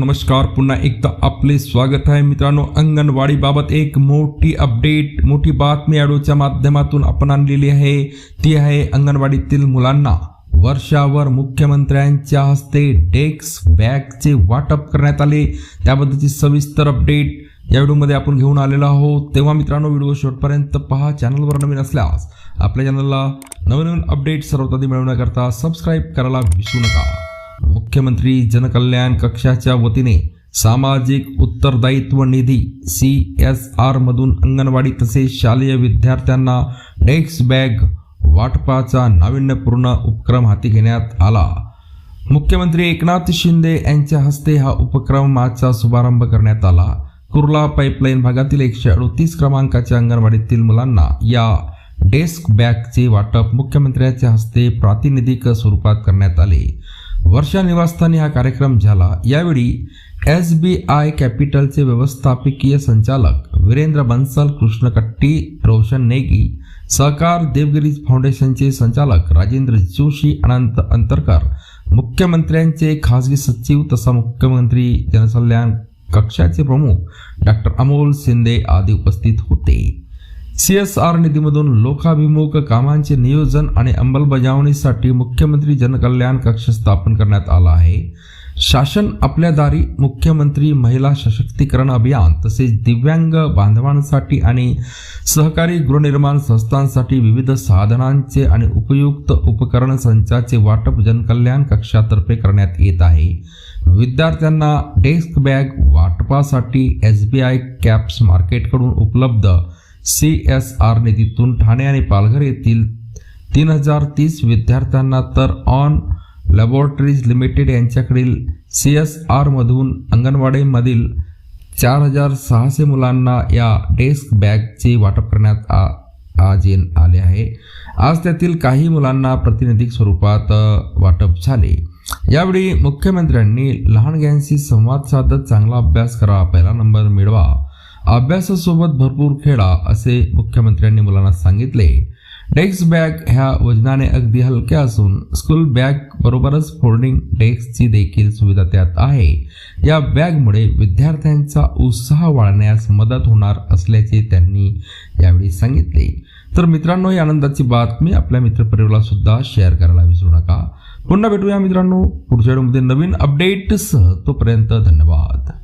नमस्कार पुन्हा एकदा आपले स्वागत आहे. मित्रांनो अंगणवाडी बाबत एक मोठी अपडेट मोठी बातमी ॲडोच्या माध्यमातून आपण आणलेली आहे. ती आहे अंगणवाडीतील मुलांना वर्षावर मुख्यमंत्र्यांच्या हस्ते डेस्क बॅगचे वाटप करण्यात आले. त्याबद्दलची सविस्तर अपडेट या व्हिडिओमध्ये आपण घेऊन आलेलो आहोत. तेव्हा मित्रांनो व्हिडिओ शेवटपर्यंत पहा. चॅनलवर नवीन असल्यास आपल्या चॅनलला नवीन नवीन अपडेट सर्वात आधी मिळवण्याकरता सबस्क्राईब करायला विसरू नका. मुख्यमंत्री जनकल्याण कक्षाच्या वतीने सामाजिक उत्तरदायित्व निधी सी एस आर मधून अंगणवाडी तसेच शालेय विद्यार्थ्यांना डेस्क बॅग वाटपाचा नाविन्यपूर्ण उपक्रम हाती घेण्यात आला. मुख्यमंत्री एकनाथ शिंदे यांच्या हस्ते हा उपक्रमाचा शुभारंभ करण्यात आला. कुर्ला पाईपलाईन भागातील एकशे अडतीस क्रमांकाच्या अंगणवाडीतील मुलांना या डेस्क बॅगचे वाटप मुख्यमंत्र्यांच्या हस्ते प्रातिनिधिक स्वरूपात करण्यात आले. वर्षा निवासस्थानी हा कार्यक्रम झाला. यावेळी एस बी आय कॅपिटलचे व्यवस्थापकीय संचालक वीरेंद्र बन्सल कृष्णकट्टी रोशन नेगी सहकार देवगिरी फाउंडेशनचे संचालक राजेंद्र जोशी अनंत अंतरकर मुख्यमंत्र्यांचे खासगी सचिव तसा मुख्यमंत्री जनकल्याण कक्षाचे प्रमुख डॉक्टर अमोल शिंदे आदी उपस्थित होते. सी एस आर निधीमधून लोकाभिमुख कामांचे नियोजन आणि अंमलबजावणीसाठी मुख्यमंत्री जनकल्याण कक्ष स्थापन करण्यात आला आहे. शासन आपल्या दारी मुख्यमंत्री महिला सशक्तीकरण अभियान तसेच दिव्यांग बांधवांसाठी आणि सहकारी गृहनिर्माण संस्थांसाठी विविध साधनांचे आणि उपयुक्त उपकरण संचाचे वाटप जनकल्याण कक्षातर्फे करण्यात येत आहे. विद्यार्थ्यांना डेस्क बॅग वाटपासाठी एस बी आय कॅप्स मार्केटकडून उपलब्ध सी एस आर निधीतून ठाणे आणि पालघर येथील तीन हजार तीस विद्यार्थ्यांना तर ऑन लॅबोरेटरीज लिमिटेड यांच्याकडील सी एस आरमधून अंगणवाडीमधील चार हजार सहाशे मुलांना या डेस्क बॅगचे वाटप करण्यात आ आज येण आले आहे. आज त्यातील काही मुलांना प्रतिनिधिक स्वरूपात वाटप झाले. यावेळी मुख्यमंत्र्यांनी लहानग्यांशी संवाद साधत चांगला अभ्यास करा पहिला नंबर मिळवा. अभ्यासासोबत भरपूर खेळा असे मुख्यमंत्र्यांनी मुलांना सांगितले. डेस्क बॅग ह्या वजनाने अगदी हलक्या असून स्कूल बॅग बरोबरच फोल्डिंग डेस्कची देखील सुविधा त्यात आहे. या बॅगमुळे विद्यार्थ्यांचा उत्साह वाढण्यास मदत होणार असल्याचे त्यांनी यावेळी सांगितले. तर मित्रांनो या आनंदाची बातमी आपल्या मित्रपरिवाराला सुद्धा शेअर करायला विसरू नका. पुन्हा भेटूया मित्रांनो पुढच्या व्हिडिओमध्ये नवीन अपडेटसह तोपर्यंत धन्यवाद.